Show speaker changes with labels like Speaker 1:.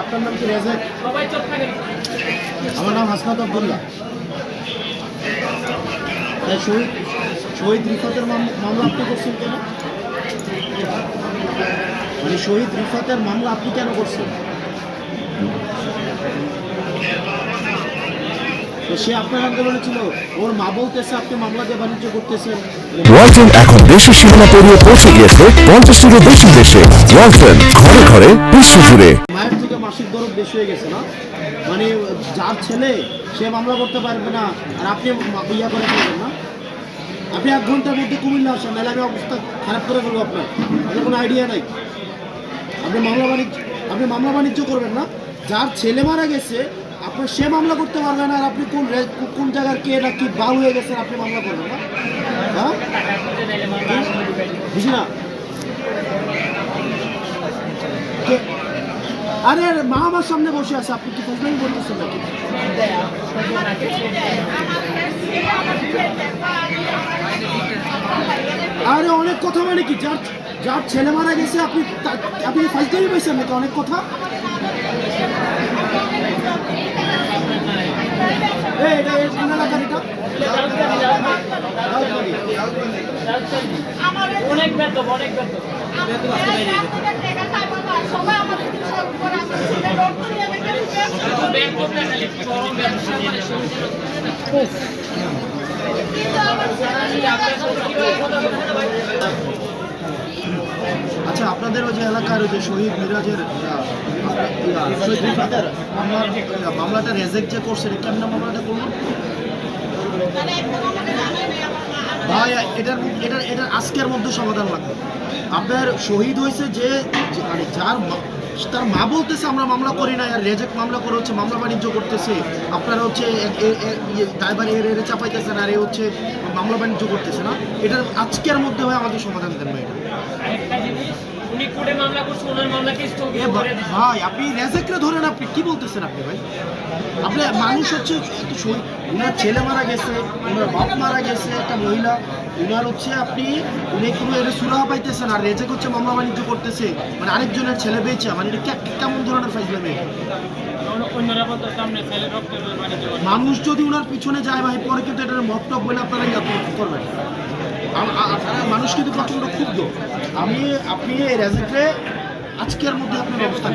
Speaker 1: আপনার নাম কি রেজেক আমার নাম হাসনাত আব্দুল্লাহ। শহীদ শহীদ রিফাতের মামলা আপনি করছেন কেন? মানে শহীদ রিফাতের মামলা আপনি কেন করছেন? সে আপনার আন্দোলনে ছিল ওর মা বলতেছে আপনি মামলা দিয়ে বাণিজ্য করতেছেন।
Speaker 2: ওয়ালটন এখন দেশের সীমানা পেরিয়ে পৌঁছে গিয়েছে পঞ্চাশটিরও বেশি দেশে। ওয়ালটন ঘরে ঘরে বিশ্ব জুড়ে।
Speaker 1: মায়ের থেকে মাসিক দরদ বেশি হয়ে গেছে না? মানে যার ছেলে সে মামলা করতে পারবে না আর আপনি ইয়া করে ফেলবেন না? আপনি এক ঘণ্টার মধ্যে কুমিল্লা আসেন, নাহলে আমি অবস্থা খারাপ করে ফেলব আপনার। এটা কোনো আইডিয়া নাই। আপনি মামলা বাণিজ্য, আপনি মামলা বাণিজ্য করবেন না। যার ছেলে মারা গেছে, আপনার সে মামলা করতে পারবেন আর আপনি কোন কোন জায়গার কে না কি বাল হয়ে গেছেন আপনি মামলা করবেন না? হ্যাঁ? বুঝি না? আরে মা আমার সামনে বসে আছে আপনি কি ফেসবুক বলতেছেন নাকি? আরে অনেক কথা মানে কি যার যার ছেলে মারা গেছে আপনি আপনি ফাইজদারি পাইছেন নাকি অনেক কথা? এই, এটা এলাকার এটা?
Speaker 3: অনেক বেতন অনেক বেতন
Speaker 1: আচ্ছা আপনাদের ওই যে এলাকার ওই যে শহীদ মিরাজের মামলাটা রেজেক্ট যে করছে কেমন মামলাটা করল? ভাই, এটার এটার এটার আজকের মধ্যে সমাধান লাগবে। আপনার শহীদ হয়েছে যে মানে যার তার মা বলতেছে, আমরা মামলা করি না আর রেজেক্ট মামলা করে হচ্ছে মামলা বাণিজ্য করতেছে। আপনারা হচ্ছে এ- ইয়ে ড্রাইভার এর এর চাপাইতেছেন আর এ হচ্ছে মামলা বাণিজ্য করতেছে না। এটার আজকের মধ্যে হয় আমাদের সমাধান দেন ভাই এটা।
Speaker 3: উনি কোর্টে মামলা করছে ওনার মামলাকে স্থগিত করে
Speaker 1: ভাই আপনি রেজেক্টরে ধরেন আপনি কি বলতেছেন আপনি ভাই? আপনি মানুষ হচ্ছে উনার ছেলে মারা গেছে উনার বাপ মারা গেছে একটা মহিলা উনার হচ্ছে আপনি উনি কোনো এর সুরাহা পাইতেছেন আর রেজেক হচ্ছে মামলা বাণিজ্য করতেছে মানে আরেকজনের ছেলে পেয়েছে মানে এটা কেমন ধরনের
Speaker 3: বাণিজ্য করে
Speaker 1: মানুষ যদি উনার পিছনে যায় ভাই পরে কিন্তু এটা মপটপ বলে আপনারা করবেন। মানুষ কিন্তু প্রচণ্ড ক্ষুব্ধ। আমি আপনি এই রেজিটে আজকের মধ্যে আপনার অবস্থান